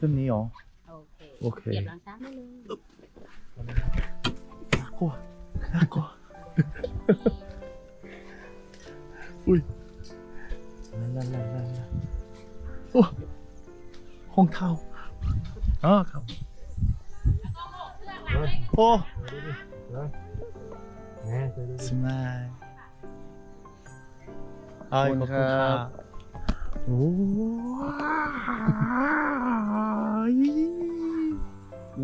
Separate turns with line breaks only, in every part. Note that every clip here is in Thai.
ขึ้นนี้เหรอ
โอเค
โอเค
เหยียบหลังช้างได้เลย
น่ากลัวน่ากลัวอุ้ยลาลาลาลาลาโอ้ห้องเท้าอ๋อครับโอ้สมายขอบคุณครับโอ้ย
น่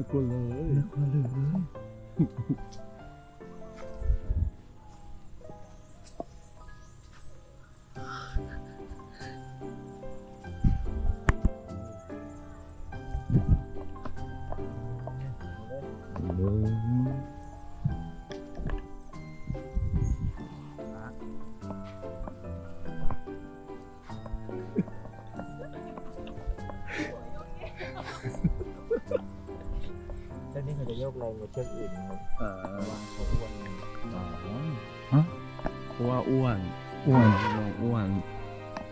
ากลัวเลย
น่ากลัวเลย
จะโยกแรงกว่าเชือกอื่นนะครับ
อ่า
เพราะว่าเขาอ้วน
เพราะว่าอ้วน
อ้วน
น้องอ้วน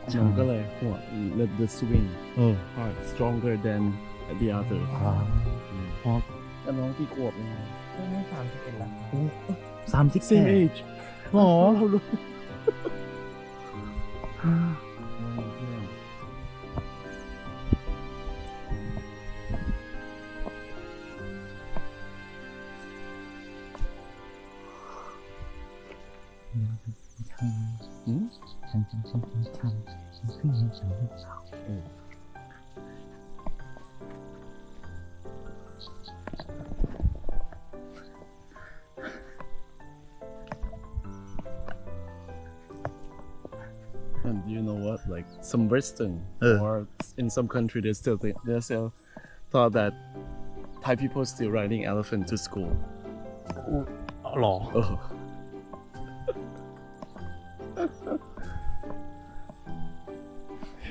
ใช่
น้องก็เลยหัว let the swing
เออ
part stronger than the other
อ่าพอ
แล้วน้องกี่ขวบเอง
เส้นนี้สามสิบเอ็ดแล้วครับ
สามสิบ
same
แปด
age
หรอ
อืม
ฉันฉันฉันฉันฉันฉันขึ้นให้ฉันลูกสาว
เออ And you know what? Like some Western
Uh.
or in some country, they still think they still thought that Thai people still riding elephant to school.
หรอ
Oh.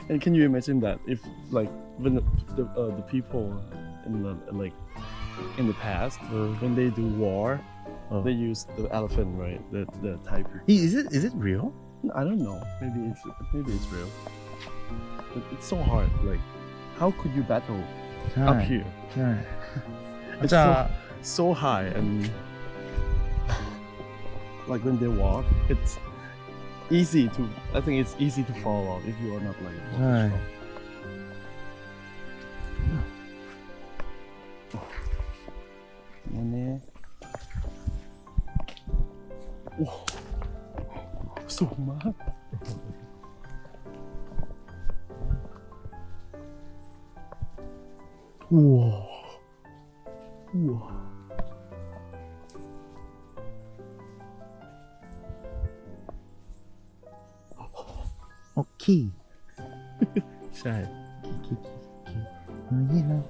and can you imagine that if like when the, the, uh, the people in the like in the past uh, when they do war,
uh-huh.
they use the elephant, right? The the type.
Is it is it real?
I don't know. Maybe it's maybe it's real. But it's so hard. Like, how could you battle up here? it's so, so high and like when they walk, it's easy to. I think it's easy to fall off if you are not like.
Right. There.
Oh, so much. Whoa. โอ
เค
ใช่
คิดคิดคิดนี่นะ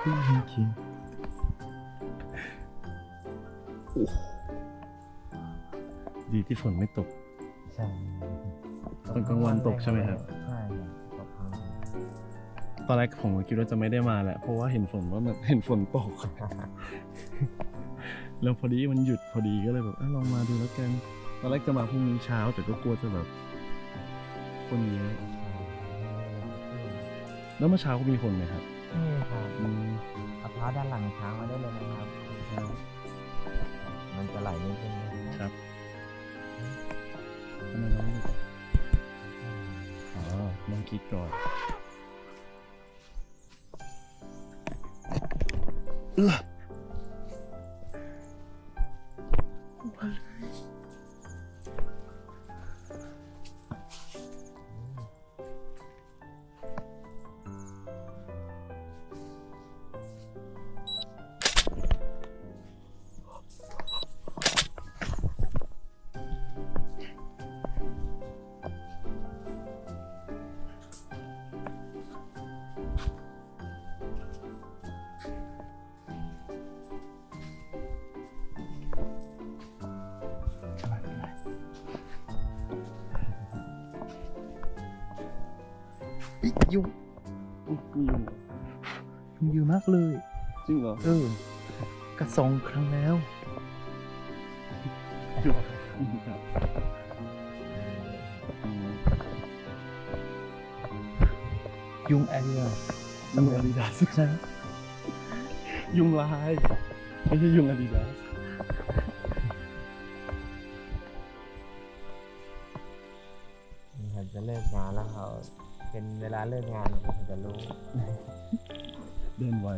คิดจริง
ดีที่ฝนไม่ตก
ใช่
ตอนกลางวันตกใช่ไหมครับ
ใช่ครับตกกลางวัน
ตอนแรกผมก็คิดว่าจะไม่ได้มาแหละ เพราะว่าเห็นฝนว่ามันเห็นฝนตก แล้วพอดีมันหยุดพอดีก็เลยแบบอะลองมาดูแล้วกัน ตอนแรกจะมาพรุ่งนี้เช้าแต่ก็กลัวจะแบบ คนเยอะแล้วเมื่อเช้าก็มีคนไหมครับ
นี่ครับ
อืม
เอาเท้าด้านหลังช้างมาได้เลยนะครับ มันจะไหลไม่ขึ้นนะครับ
ทำไมน้องไม่อ๋อน้องคิดก่อน
ๆอิ ยุง
อุ๊ยมียุงเหรอ
ยุงเยอะมากเลย
จริงเหรอ
เออ กระสองครั้งแล้ว
อืมครับอืม
ยุงแอเรีย
ยุงอาดิดาส
ใช่ไหม
ยุงลาย ไม่ใช่ยุงอาดิดาส
เป็นเวลาเลิกงานเขาจะรู้
เดินไว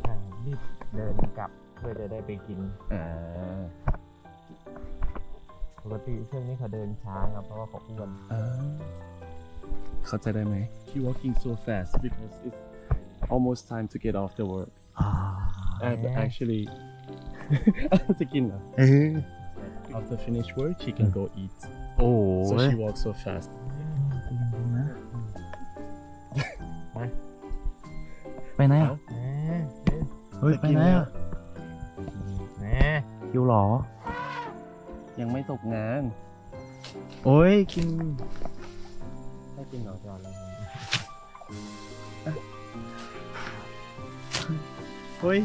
ใช่รีบเดินกลับเพื่อจะได้ไปกิน
อ่า
ปกติช่วงนี้เขาเดินช้าครับเพราะว่าเขาอ้วน
อ่าเข้าใจได้ไหม He walking so fast because it's almost time to get off the work
อ่า
and actually จะกินเหรอ
เออ
after finish work she can go eat
โอ้
so
ย
she walks so fast
ไปไหนอะ
แหม
เฮ้ยไปไหนอะ
แหม
อยู่หรอ
ยังไม่ตกงาน
โอ้ยกิน
ให้กินหนอจอนแล้ว
เฮ้ย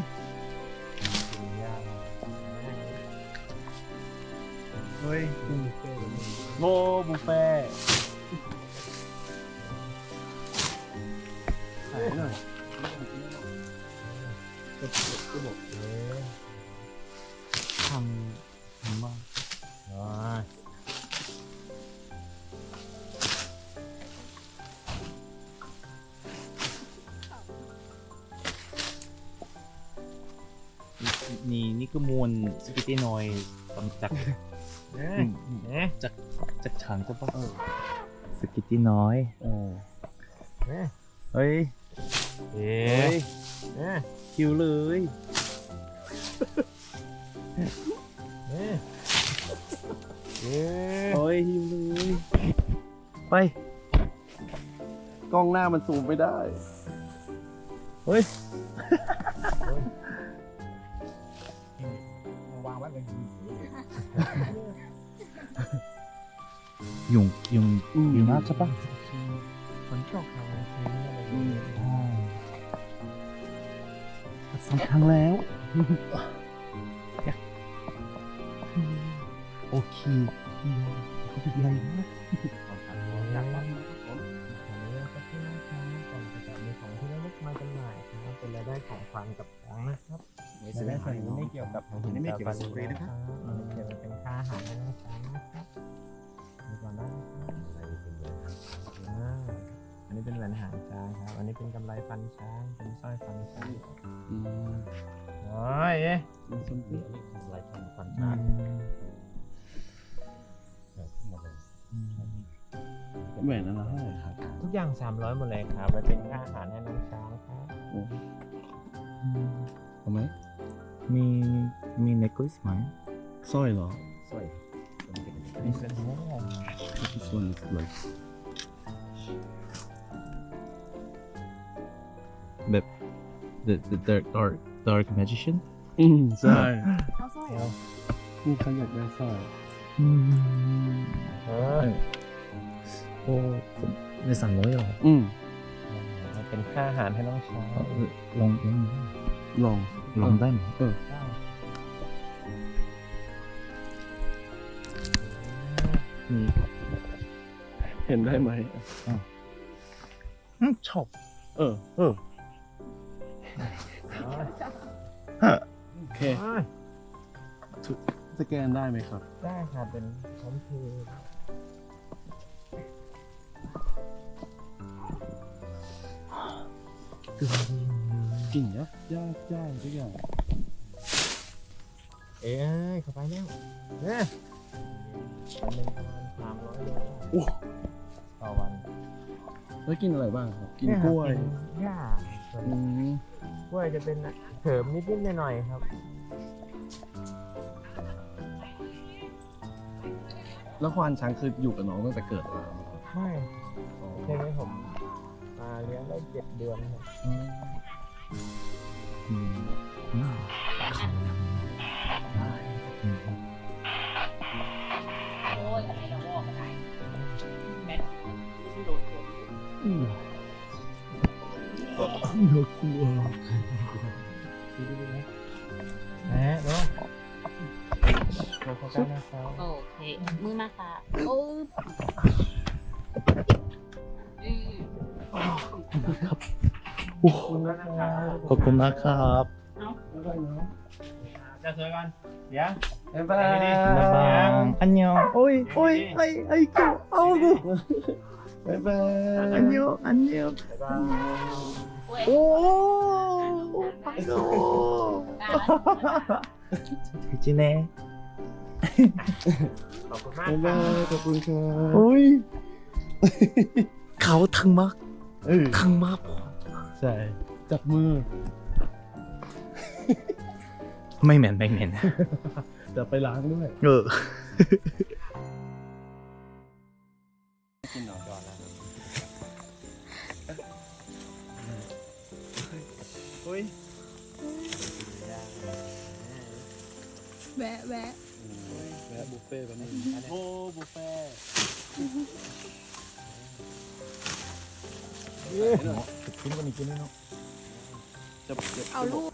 กินยาก
เฮ้ย
โลบุฟเฟ่ นี่
นี่ก็มวลสกิตตี้นอยจาก
เอ๊ะเอ๊ะ
จากจากฉันจะปะสกิตตี้น้อย
เออ
เอ๊ะ
เฮ้ย
เอ๊
เฮ้ะย
เอ๊ะ
คิวเลย
เอ๊ะเอ๊ะ
โอ้ยหิวเลย
ไป
กล้องหน้ามันซูมไม่ได้
เฮ้ย
วางไว้เป็น
ยุงยุง
อืม
ยุงมากใช่ปะ
คนชอบทำอะไรอย่างเงี้ย
สองครั้งแล้ว โอเคเขาเป็นไรนะ
จากวันนี้ก็ที่น่าค้าก่อนจะมีของที่ระลึกมาจำหน่ายนะครับ เป็นรายได้ของฟันกับช้างนะครับรายได้ส่วนนี้ไม่เกี่ยวกับ
อันนี้ไม่เกี่ยวกับสเปรย์นะครับ
อันนี้เกี่ยวกับเป็นค่าอาหารให้น้องช้างนะครับมีก่อนได้นะครับอ่าอันนี้เป็นแหวนหางช้างครับ อันนี้เป็นกำไรฟันช้าง เป็นสร้อยฟันช้าง
อืม
โอ้ยเอ๊ะ
มันส้มตี
อันนี้กำไรฟันฟัน
อื
ช้าง
ม
แหวนอันละเท่าไหร่ครับ
ทุกอย่าง 300หมดเลยครับไว้เป็นค่าอาหารให้น้องช้างครับ
โอ้เอาไหม
มีมีเนกลิสไหม
สร้อยเหรอ
มีเส้นโม่ง
This one is like
แบบ the the dark dark dark magician
อืมใช่
เอาสร้อยเหรอ
นี่เขาอยากได้สร้อย
อืม
เออ
โอ้ ผมในสั่งร้อยเหรอ
อืม
มันเป็นค่าอาหารให้น้องช้าง
เออลองลอง
ลอง
ลองได้ไหม
เออ
ได้
มี
เห็นได้ไหม
ชอบ
เออ
เออ
โอเค
โอ้ย
สแกนได้ไหมครับ
ได้ครับเป็นพร้อมเพย์
กลิ่นยากยากยากทุกอย่าง
เอ้ยเข้าไปแล้วเนี่ยวันหนึ่งประมาณสามร้อยโล
โอ้
ต่อวัน
แล้วกินอะไรบ้างครับ กิน
เย
ก
ครับ
ล้วย
กินหญ้าส่วน
อืม
กล้วยจะเป็นเสริมนิดๆหน่อยๆครับ
แล้วควานช้างคืออยู่กับน้องตั้งแต่เกิดมา
ไม่ใช่ไหมผมมาเลี้ยง ได้เจ็ดเดือนครับ
อืมอืมเขาได้อืม
โอ้ยอะไรเราบอกอะไรแม่
อืมน่ากลัว
แหมเนาะโลโก้กันนะครับ
โอเคมือมาค่ะโอ้ยอืม
ครับโอ้อ้ขอบคุณนะครับ
จะสวยกันเดี๋ยว
บ๊ายบาย
บ๊ายบายอันยองโอ้ยโอ้ยไอไอกูเอากู
บ๊ายบาย
อันยองอันยองโอ้ไปโอ้จีเน่
ขอบคุณมาก
บ๊าย
ครั
บาย
บ
ขอบคุณครับ
โอ้ยเขาทั้งมาก
เออ
ทั้งมาก
ใช่จับมือ
ไม่เหม็นไม่เหม็น
เดี๋ยวไปล้างด้วย
เออ
กินหน่อย
ก่อนแล้ว
โอ้ย
แวะแวะ
แวะบุฟเฟ่ต์กันนี่
กินกันอีกกินนี่เนาะ
เอาลูก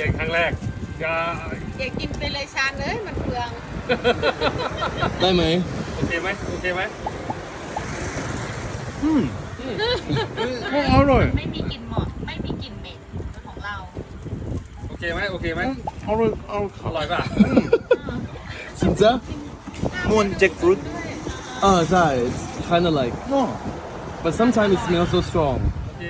เรียนครั้งแรกจะ
อย่ากินไปเลยชานเลยมันเปลือง
ได้ไหม
โอเคไหมโอเคไหม
อืม
อร่อย
ไม่มีกลิ่นหมดไม่มีกลิ่นเหม็นเป็นของเรา
โอเคไหมโอเคไหม
อร่อยอร่อย
อร่อยป่ะ
จริงจ้ะ
มูนแจ็คฟรุต
อ่าใช่ it's kind of like
เนาะ
but sometimes it smells so strong
โอเค